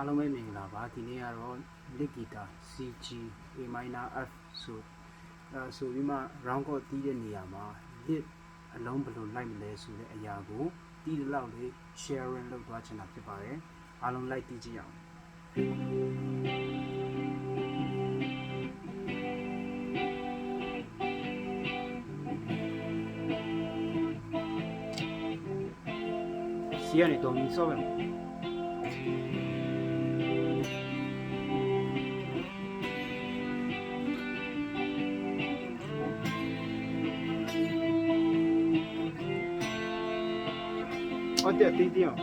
အားလုံးပဲမင်္ဂလာပါဒီနေ့ကတော့ lead guitar CG A minor F ဆိုအဲဆိုပြီးမှ round chord တီးတဲ့နေရာမှာ lead အလုံးဘယ်လိုလိုက်မလဲဆိုတဲ့အရာကိုတီးတဲ့လောက်လေး sharing လုပ်သွားချင်တာဖြစ်ပါတယ်အားလုံးလိုက်တီးကြည့်အောင်စီကနေတော့မီဆော့ပဲ ဟုတ်တယ်တင်းတင်းအောင်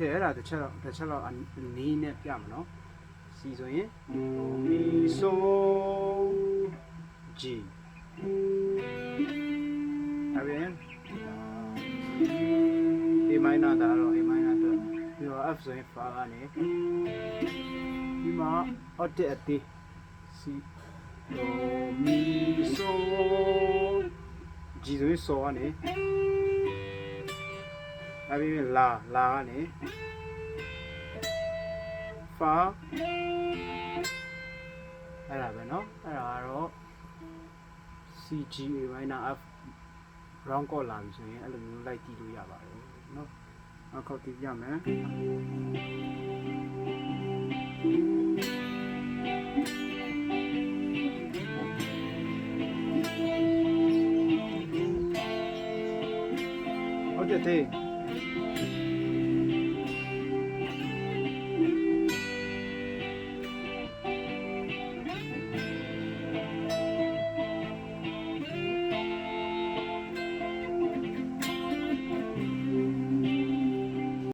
ကဲအဲ့ဒါတစ်ချက်တော့တစ်ချက်တော့နီးနဲ့ပြမနော်စီဆိုရင် mi so g minor ဒါတော့ A minor တော့ပြီးတော့ F ဆိုရင် fa ကနေဒီမှာ octave အသေး C do mi so G ဆိုရင် so ကနေအပြီးရင် la la ကနေ fa အဲ့ဒါပဲเนาะအဲ့ဒါကတော့ C G A minor F round chord လာပြီဆိုရင်အဲ့လိုမျိုးလိုက်တီးလို့ရပါတယ် 那靠地边呢？OK，OK。